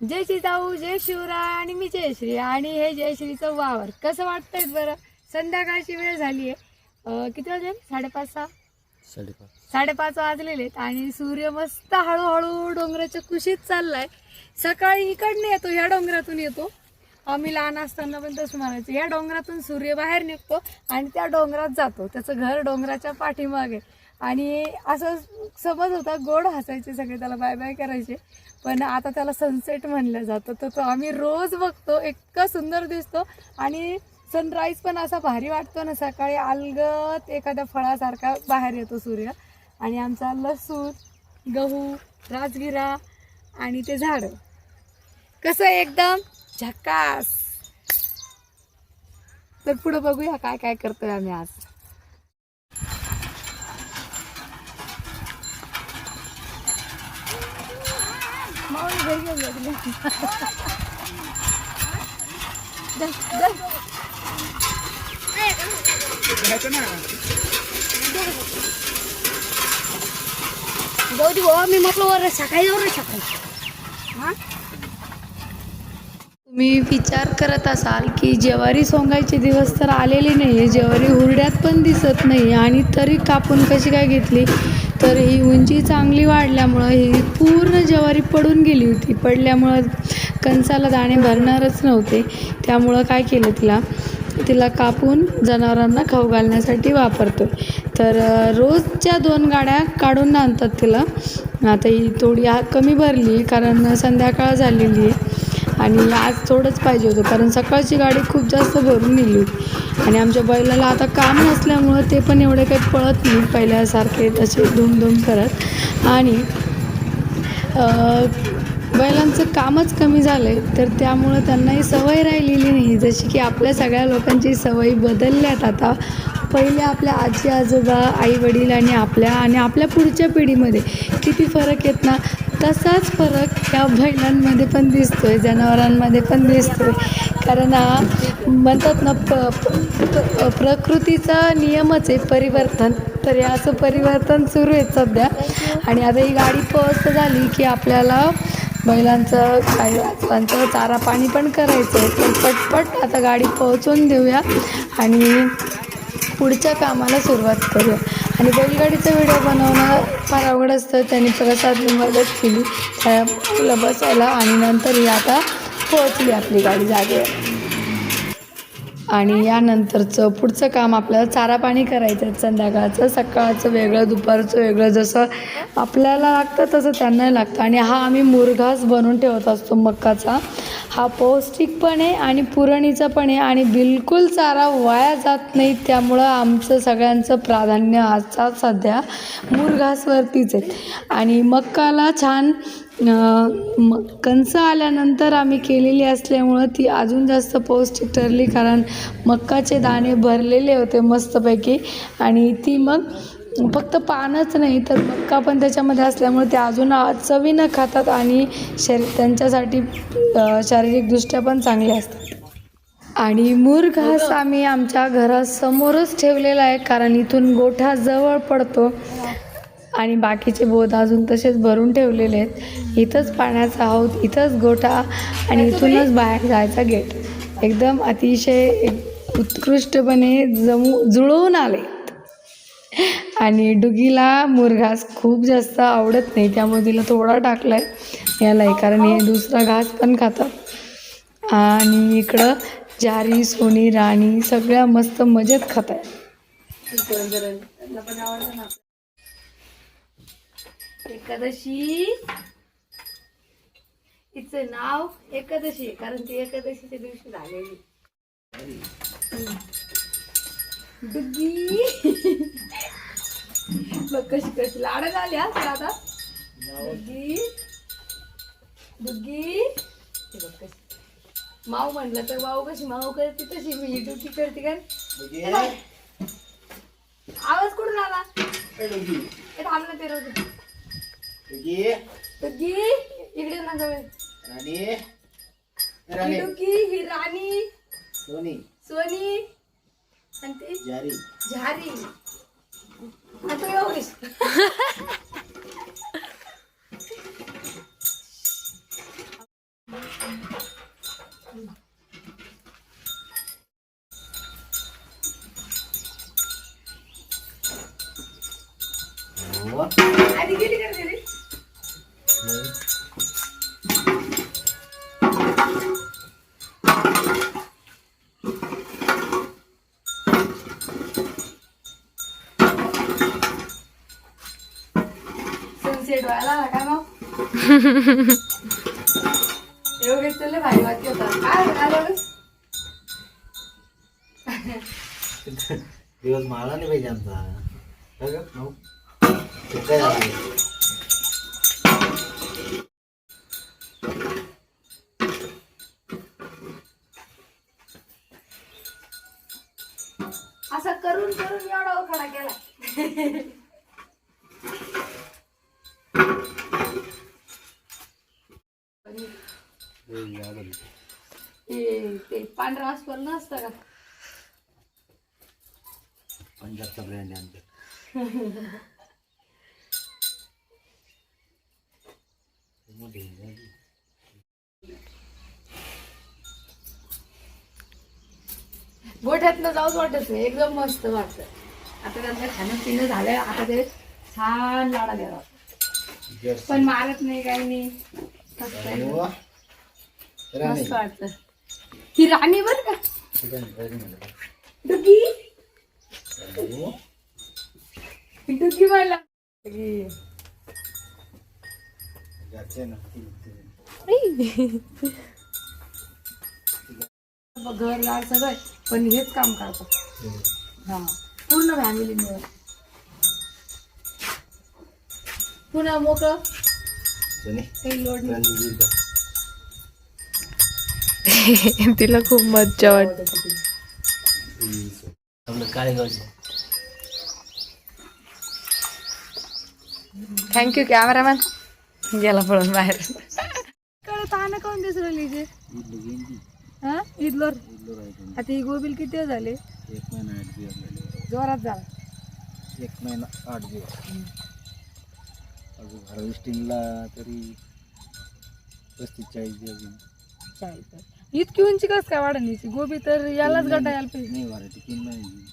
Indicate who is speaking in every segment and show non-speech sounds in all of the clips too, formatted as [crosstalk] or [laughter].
Speaker 1: जय जिजाऊ जय शिवराय आणि मी जयश्री आणि हे जयश्रीचं वावर. कसं वाटतंय बरं? संध्याकाळची वेळ झाली आहे. किती वाजले? साडेपाच सहा?
Speaker 2: साडेपाच.
Speaker 1: साडेपाच वाजलेले आहेत आणि सूर्य मस्त हळूहळू डोंगराच्या कुशीत चाललाय. सकाळी इकडनं येतो ह्या डोंगरातून येतो. आम्ही लहान असताना पण तसं म्हणायचं ह्या डोंगरातून सूर्य बाहेर निघतो आणि त्या डोंगरात जातो. त्याचं घर डोंगराच्या पाठीमागे. आणि असं समज होता गोड हसायचे सगळे त्याला बाय बाय करायचे. पण आता त्याला सनसेट म्हणलं जातं. तर तो आम्ही रोज बघतो इतका सुंदर दिसतो. आणि सनराईज पण असा भारी वाटतो ना सकाळी अलगत एखाद्या फळासारखा बाहेर येतो सूर्य. आणि आमचा लसूण गहू राजगिरा आणि ते झाड. कसं एकदम? झकास. तर पुढं बघूया काय काय करतोय आम्ही आज.
Speaker 3: मी म्हटलं वर सकाळी जाऊ रे सकाळी. हा?
Speaker 1: तुम्ही विचार करत असाल की ज्वारी सोंगायचे दिवस तर आलेले नाही ज्वारी हुरड्यात पण दिसत नाही आणि तरी कापून कशी काय घेतली? तर ही उंची चांगली वाढल्यामुळं ही पूर्ण ज्वारी पडून गेली होती. पडल्यामुळं कणसाला दाणे भरणारच नव्हते. त्यामुळं काय केलं तिला? तिला कापून जनावरांना खाऊ घालण्यासाठी वापरतो तर रोजच्या दोन गाड्या काढून आणतात तिला. आता ही थोडी आ कमी भरली कारण संध्याकाळ झालेली आहे. आणि आज थोडंच पाहिजे होतं कारण सकाळची गाडी खूप जास्त भरून नेली होती. आणि आमच्या बैलाला आता काम नसल्यामुळं ते पण एवढे काही पळत नाही पहिल्यासारखे तसे धूमधूम करत. आणि बैलांचं कामच कमी झालं आहे तर त्यामुळं त्यांनाही सवय राहिलेली नाही. जशी की आपल्या सगळ्या लोकांची सवयी बदलल्यात आता. पहिले आपल्या आजी आजोबा आई वडील आणि आपल्या आणि आपल्या पुढच्या पिढीमध्ये किती फरक येत ना? तसाच फरक या बैलांमध्ये पण दिसतोय जनावरांमध्ये पण दिसतोय. कारण हा म्हणतात ना प प- प्रकृतीचा नियमच आहे परिवर्तन. तर हे असं परिवर्तन सुरू आहे सध्या. आणि आता ही गाडी पस्त झाली की आपल्याला बैलांचं काही वाचवांचं चारा पाणी पण करायचं आहे तर पटपट आता गाडी पोहोचवून देऊया आणि पुढच्या कामाला सुरुवात करूया. आणि बैलगाडीचा व्हिडिओ बनवणं फार अवघड असतं. त्यांनी प्रसादने मदत केली त्या बसायला आणि नंतर ही आता पोहोचली आपली गाडी जागेवर. आणि यानंतरचं पुढचं काम आपल्याला चारा पाणी करायचं आहे. संध्याकाळचं सकाळचं वेगळं दुपारचं वेगळं. जसं आपल्याला लागतं तसं त्यांनाही लागतं. आणि हा आम्ही मुरघास बनवून ठेवत असतो मक्काचा. हा पौष्टिक पण आहे आणि पुरणीचा पण आहे. आणि बिलकुल चारा वाया जात नाही. त्यामुळं आमचं सगळ्यांचं प्राधान्य आजचा सध्या मुरघासवरतीच आहे. आणि मक्काला छान म कंस आल्यानंतर आम्ही केलेली असल्यामुळं ती अजून जास्त पौष्टिक ठरली कारण मक्काचे दाणे भरलेले होते मस्तपैकी. आणि ती मग फक्त पानच नाही तर मक्का पण त्याच्यामध्ये असल्यामुळे ते अजून चवीनं खातात आणि शरी त्यांच्यासाठी शारीरिकदृष्ट्या पण चांगले असतात. आणि मूर घास आम्ही आमच्या घरासमोरच ठेवलेला आहे कारण इथून गोठा जवळ पडतो. आणि बाकीचे बोध अजून तसेच भरून ठेवलेले आहेत. इथंच पाण्याचा हौद इथंच गोठा आणि इथूनच बाहेर जायचा गेट. एकदम अतिशय एक उत्कृष्टपणे जमू जुळवून आले. आणि डुगीला मुरघास खूप जास्त आवडत नाही त्यामुळे तिला थोडा टाकलाय यालाही कारण हे दुसरा घास पण खातात. आणि इकडं जारी सोनी राणी सगळ्या मस्त मजेत खात आहे एकादशी. तिचं नाव एकादशी आहे, कारण ती एकादशीच्या दिवशी झालेली. डुग्गी. बघ कशी कशी लाड झाली हा तुला आता? डुग्गी. डुग्गी. बघ कशी. माऊ म्हणलं तर माऊ कशी माऊ करते तशी मी ड्युटी करते काय आवाज कुठून आला? थांब ना ते रोज Pergi. Pergi. Ibu dia Rani. Rani. Hiduki, Hirani. Sony. Sony. Nanti. Jari. Jari. Atau Yoris. Ya, oh. Adik ini kan jadi [laughs]
Speaker 2: दिवस माळा नाही पाहिजे आमचा काय गं? भाऊ? ते काय झालं?
Speaker 1: असं करून करून एवढा उखाडा केला
Speaker 2: ते
Speaker 1: पांढरा अस्वल नसतं का
Speaker 2: पंजाबचा ब्रँड आहे आमच्या.
Speaker 1: गोठ्यातनं जाऊच वाटत नाही एकदम मस्त वाटतं आता त्यांचं खाणं पिणं झालं आता ते छान लाडा द्यावा. पण मारत नाही काही नाही मस्त वाटतं ही राणी बर का. डुगी. डुगी मला
Speaker 2: ती-
Speaker 1: घरदार सगळं पण हेच काम करतात
Speaker 2: ती.
Speaker 1: हा पूर्ण फॅमिली मिळून पुन्हा मोकळं [laughs]
Speaker 4: तिला खूप मज्जा वाटते थँक्यू कॅमेरामॅन गेला पळून बाहेर.
Speaker 1: कडे ताना काऊन दिसू राहिली जे? हा?
Speaker 2: राहायचं
Speaker 1: आता ही गोबील किती झाले?
Speaker 2: एक महिना आठ दिवस झाले.
Speaker 1: जोरात झाला.
Speaker 2: एक महिना आठ दिवस. अजून हार्वेस्टिंगला तरी पस्तीस चाळीस दिवस घेऊन
Speaker 1: चाळीस. इतकी उंची कस काय वाढण्याची गोबी तर यालाच गटा यायला पाहिजे.
Speaker 2: नाही व्हरायटी तीन महिने.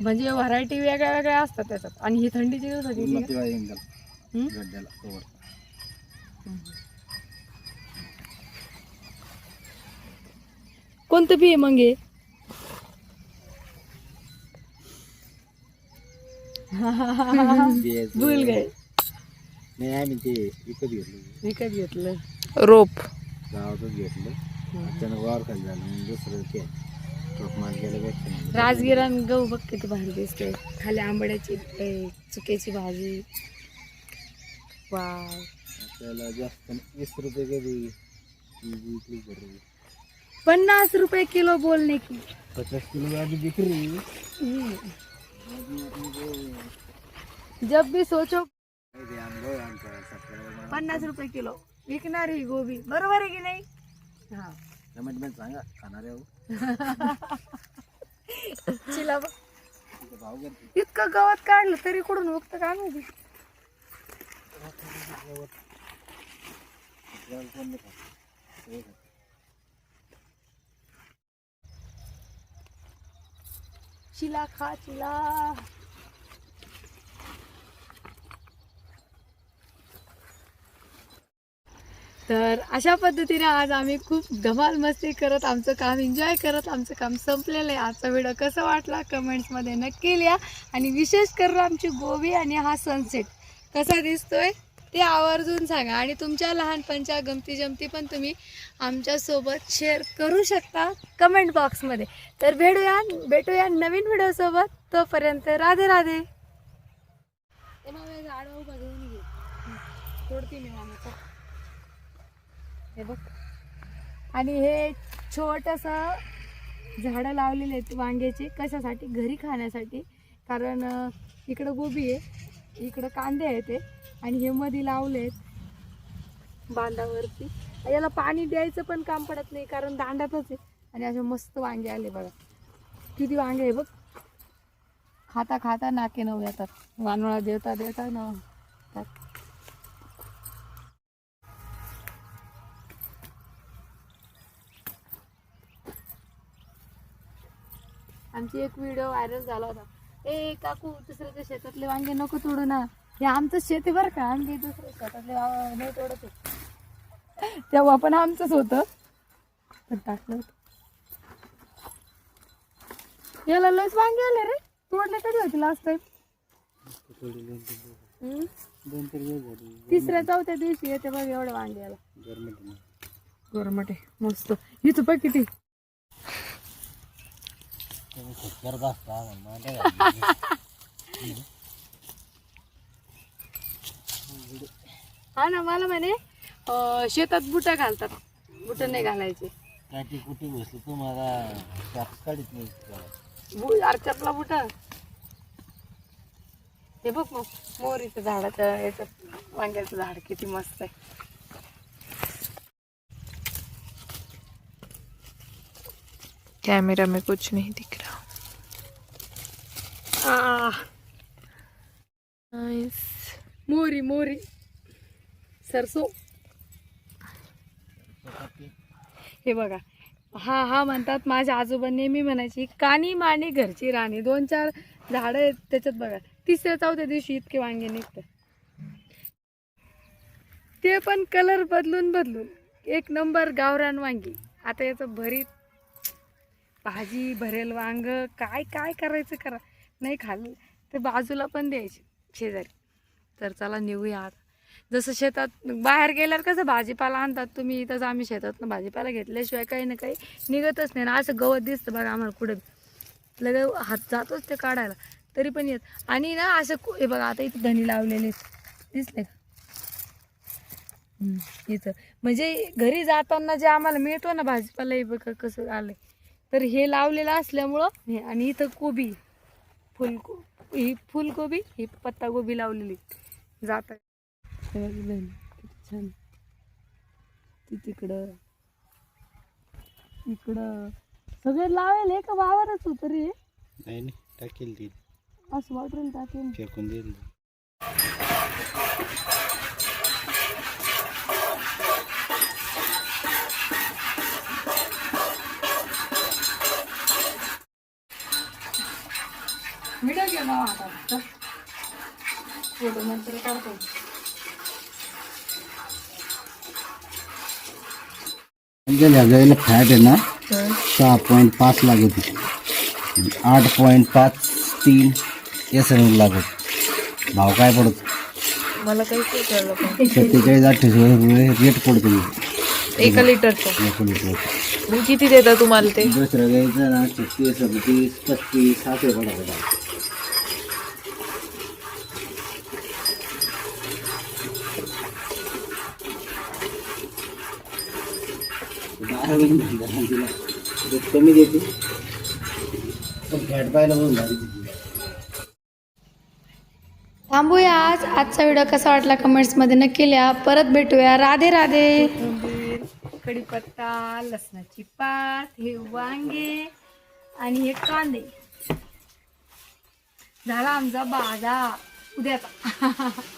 Speaker 1: म्हणजे व्हरायटी वेगळ्या वेगळ्या असतात त्याच्यात. आणि ही थंडीची
Speaker 2: पूर्ण पिवळा गड्ड्याला कवर
Speaker 1: कोणतं बी आहे मग हे? [laughs] [laughs] भूल गे
Speaker 2: नाही आम्ही ते विकत घेतलं.
Speaker 1: विकत घेतलं.
Speaker 4: रोप.
Speaker 2: गावातच घेतलं. अचानक वावर खाली झालं मग दुसरं ते मार
Speaker 1: राजगिरान गहू बघ किती भारी दिसते खाली आंबड्याची ए, चुक्याची भाजी. वाव.
Speaker 2: आपल्याला जास्त नाही, वीस रुपये कधी? विकली
Speaker 1: पन्नास रुपये किलो बोलने की.
Speaker 2: पचास किलो गाडी विक्री
Speaker 1: हम्म. जब भी सोचो पन्नास रुपये किलो. विकणार ही गोबी. बरोबर आहे की नाही? हा.
Speaker 2: कमेंटमेंट सांगा खाणारे हो.
Speaker 1: चिला बघ. इतकं गवत काढलं तरी कुठून उगत काय माहिती?
Speaker 2: आपल्याला कोण नाही.
Speaker 1: चिला खा चिला. तर अशा पद्धतीने आज आम्ही खूप धमाल मस्ती करत आमचं काम एन्जॉय करत आमचं काम संपलेलं आहे. आजचा व्हिडिओ कसा वाटला कमेंट्समध्ये नक्की लिहा. आणि विशेष करून आमची गोबी आणि हा सनसेट कसा दिसतोय ते आवर्जून सांगा. आणि तुमच्या लहानपणच्या गमती जमती पण तुम्ही आमच्यासोबत शेअर करू शकता कमेंट बॉक्समध्ये तर भेटूया भेटूया नवीन व्हिडिओसोबत तोपर्यंत राधे राधे. झाड बघून घे. तोडते मी मामाचा. हे बघ. आणि हे छोटस झाडं लावलेले आहेत वांग्याचे कशासाठी? घरी खाण्यासाठी. कारण इकडं गोबी आहे इकडं कांदे आहेत ते आणि हे मध्ये लावले आहेत बांधावरती. याला पाणी द्यायचं पण काम पडत नाही कारण दांडातच आहे. आणि असे मस्त वांगे आले बघा. किती वांगे आहे बघ. खाता खाता नाके नऊ येतात वानोळा देवता देवता न आमची एक व्हिडिओ व्हायरल झाला होता. ए काकू दुसऱ्याच्या शेतातले वांगे नको तोडू ना. हे आमचं शेत आहे बरं का. आम्ही दुसऱ्या शेतातले वा- नाही तोडत आहे. तेव्हा पण आमचंच होतं. पण टाकलं होतं. याला लस वांगे आले रे. तोडले कधी होते लास्ट टाइम
Speaker 2: दोन झाले
Speaker 1: तिसऱ्या चौथ्या दिवशी येते बघ एवढं वांगे याला.
Speaker 2: गरमी
Speaker 1: गरमट आहे. मस्त. इथं बघ किती हा ना मला म्हणे शेतात बुटा घालतात. बुट नाही घालायचे.
Speaker 2: काठी कुठे बसली तुम्हाला शाप काढीत नाही
Speaker 1: अर्चपला बुट. हे बघ मग मोरीचं झाडाचं याचं वांग्याचं झाड किती मस्त आहे.
Speaker 4: कैमरा में कुछ नहीं दिख रहा
Speaker 1: मोरी मोरी सरसो हे बघा. हा हा म्हणतात माझ्या आजोबा नेहमी म्हणायची कानी मानी घरची राणी. दोन चार झाडं आहेत त्याच्यात बघा. तिसऱ्या चौथ्या दिवशी इतके वांगे निघतात ते पण कलर बदलून बदलून. एक नंबर गावरान वांगी. आता याचं भरीत भाजी भरेल वांग. काय काय करायचं करा. नाही खाल्लं तर बाजूला पण द्यायची शेजारी. तर चला निघूया आता. जसं शेतात बाहेर गेल्यावर कसं भाजीपाला आणतात तुम्ही इथंच आम्ही शेतातनं भाजीपाला घेतल्याशिवाय काही ना काही निघतच नाही. ना असं गवत दिसतं बघा आम्हाला कुठे. लगे हात जातोच ते काढायला. तरी पण येत. आणि ना असं हे बघा आता इथे धनी लावलेले दिसले का? इथं. म्हणजे घरी जाताना जे आम्हाला मिळतो ना भाजीपाला हे बघा कसं आलं तर हे लावलेलं असल्यामुळं आणि इथं कोबी. फुलको ही फुलकोबी ही पत्तागोबी लावलेली. जात छान. ती तिकडं. इकडं. सगळे लावेल हे का वावरच होत रे
Speaker 2: नाही नाही टाकेल ती.
Speaker 1: असं वाटून टाकेल.
Speaker 2: फेकून देईल
Speaker 1: मिळा घे मग आता चल. फोटो नंतर काढतो
Speaker 2: गेल्या फॅट आहे ना सहा पॉईंट पाच लागत होती. आठ पॉईंट पाच तीन एस एम लागत. भाव काय पडतो?
Speaker 4: मला पण.
Speaker 2: सत्तेचाळीस अठ्ठेचाळीस रुपये रेट पडतो.
Speaker 4: एका लिटरचं.
Speaker 2: एक लिटर
Speaker 4: किती देता तुम्हाला ते?
Speaker 2: दुसरं घ्यायचं ना छत्तीस सदतीस पस्तीस कमी देते पण फॅट म्हणून.
Speaker 1: थांबूया आज. आजचा व्हिडिओ कसा वाटला कमेंट्समध्ये नक्की लिहा. परत भेटूया. राधे राधे. कढीपत्ता लसणाची पात हे वांगे आणि हे कांदे. झाला आमचा बाजा उद्याचा [laughs]